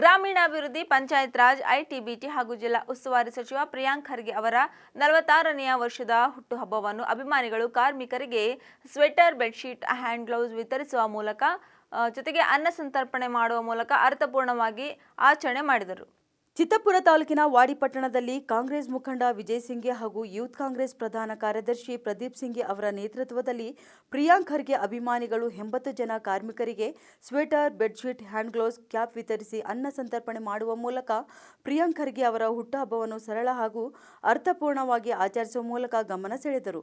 ಗ್ರಾಮೀಣಾಭಿವೃದ್ಧಿ ಪಂಚಾಯತ್ ರಾಜ್ ಐಟಿಬಿಟಿ ಹಾಗೂ ಜಿಲ್ಲಾ ಉಸ್ತುವಾರಿ ಸಚಿವ ಪ್ರಿಯಾಂಕ್ ಖರ್ಗೆ ಅವರ ನಲವತ್ತಾರನೆಯ ವರ್ಷದ ಹುಟ್ಟುಹಬ್ಬವನ್ನು ಅಭಿಮಾನಿಗಳು, ಕಾರ್ಮಿಕರಿಗೆ ಸ್ವೆಟರ್, ಬೆಡ್ಶೀಟ್, ಹ್ಯಾಂಡ್ ಗ್ಲೌಸ್ ವಿತರಿಸುವ ಮೂಲಕ ಜೊತೆಗೆ ಅನ್ನ ಸಂತರ್ಪಣೆ ಮಾಡುವ ಮೂಲಕ ಅರ್ಥಪೂರ್ಣವಾಗಿ ಆಚರಣೆ ಮಾಡಿದರು. ಚಿತ್ತಪುರ ತಾಲೂಕಿನ ವಾಡಿಪಟ್ಟಣದಲ್ಲಿ ಕಾಂಗ್ರೆಸ್ ಮುಖಂಡ ವಿಜಯ್ ಸಿಂಘೆ ಹಾಗೂ ಯೂತ್ ಕಾಂಗ್ರೆಸ್ ಪ್ರಧಾನ ಕಾರ್ಯದರ್ಶಿ ಪ್ರದೀಪ್ ಸಿಂಘೆ ಅವರ ನೇತೃತ್ವದಲ್ಲಿ ಪ್ರಿಯಾಂಕ್ ಖರ್ಗೆ ಅಭಿಮಾನಿಗಳು ಎಂಬತ್ತು ಜನ ಕಾರ್ಮಿಕರಿಗೆ sweater, bedsheet, hand gloves, cap ವಿತರಿಸಿ ಅನ್ನ ಸಂತರ್ಪಣೆ ಮಾಡುವ ಮೂಲಕ ಪ್ರಿಯಾಂಕ್ ಖರ್ಗೆ ಅವರ ಹುಟ್ಟುಹಬ್ಬವನ್ನು ಸರಳ ಹಾಗೂ ಅರ್ಥಪೂರ್ಣವಾಗಿ ಆಚರಿಸುವ ಮೂಲಕ ಗಮನ ಸೆಳೆದರು.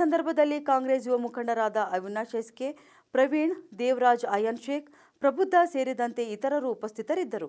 ಸಂದರ್ಭದಲ್ಲಿ ಕಾಂಗ್ರೆಸ್ ಯುವ ಮುಖಂಡರಾದ ಅವಿನಾಶ್ ಎಸ್ಕೆ ಪ್ರವೀಣ್ ದೇವರಾಜ್ ಅಯನ್ ಶೇಖ್ ಪ್ರಬುದ್ಧ ಸೇರಿದಂತೆ ಇತರರು ಉಪಸ್ಥಿತರಿದ್ದರು.